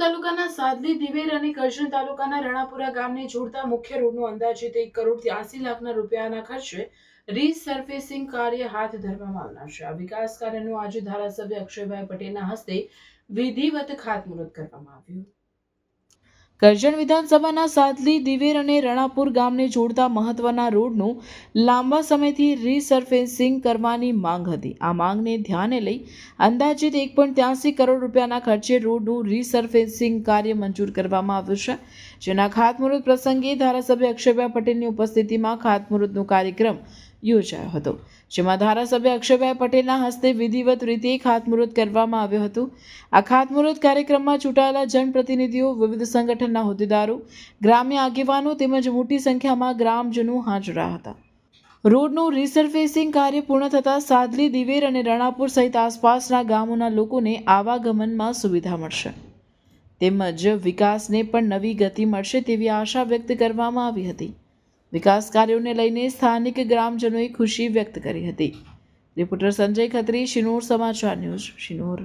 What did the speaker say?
તાલુકાના સાદલી, દિવેર અને કરજણ તાલુકાના રણાપુરા ગામને જોડતા મુખ્ય રોડનો અંદાજિત એક કરોડ ત્યાસી લાખના રૂપિયાના ખર્ચે રીસર્ફેસિંગ કાર્ય હાથ ધરવામાં આવનાર છે. આ વિકાસ કાર્યનું આજે ધારાસભ્ય અક્ષયભાઈ પટેલના હસ્તે વિધિવત ખાતમુહૂર્ત કરવામાં આવ્યું. કરજણ વિધાનસભાના સાદલી, દિવેર અને રણાપુર ગામને જોડતા મહત્વના રોડનું લાંબા સમયથી રીસર્ફેસિંગ કરવાની માંગ હતી. આ માંગને ધ્યાને લઈ અંદાજિત એક કરોડ રૂપિયાના ખર્ચે રોડનું રીસર્ફેસિંગ કાર્ય મંજૂર કરવામાં આવ્યું છે, જેના ખાતમુહૂર્ત પ્રસંગે ધારાસભ્ય અક્ષયભાઈ પટેલની ઉપસ્થિતિમાં ખાતમુહૂર્તનો કાર્યક્રમ યોજાયો હતો. જેમાં ધારાસભ્ય અક્ષયભાઈ પટેલના હસ્તે વિધિવત રીતે ખાતમુહૂર્ત કરવામાં આવ્યું હતું. આ ખાતમુહૂર્ત કાર્યક્રમમાં ચૂંટાયેલા જનપ્રતિનિધિઓ, વિવિધ સંગઠનના હોદ્દેદારો, ગ્રામ્ય આગેવાનો તેમજ મોટી સંખ્યામાં ગ્રામજનો હાજર હતા. રોડનું રિસર્ફેસિંગ કાર્ય પૂર્ણ થતાં સાદલી, દિવેર અને રણાપુર સહિત આસપાસના ગામોના લોકોને આવાગમનમાં સુવિધા મળશે. તેમજ વિકાસને પણ નવી ગતિ મળશે તેવી આશા વ્યક્ત કરવામાં આવી હતી. વિકાસ કાર્યોને લઈને સ્થાનિક ગ્રામજનોએ ખુશી વ્યક્ત કરી હતી. રિપોર્ટર સંજય ખત્રી, શિનોર સમાચાર ન્યૂઝ, શિનોર.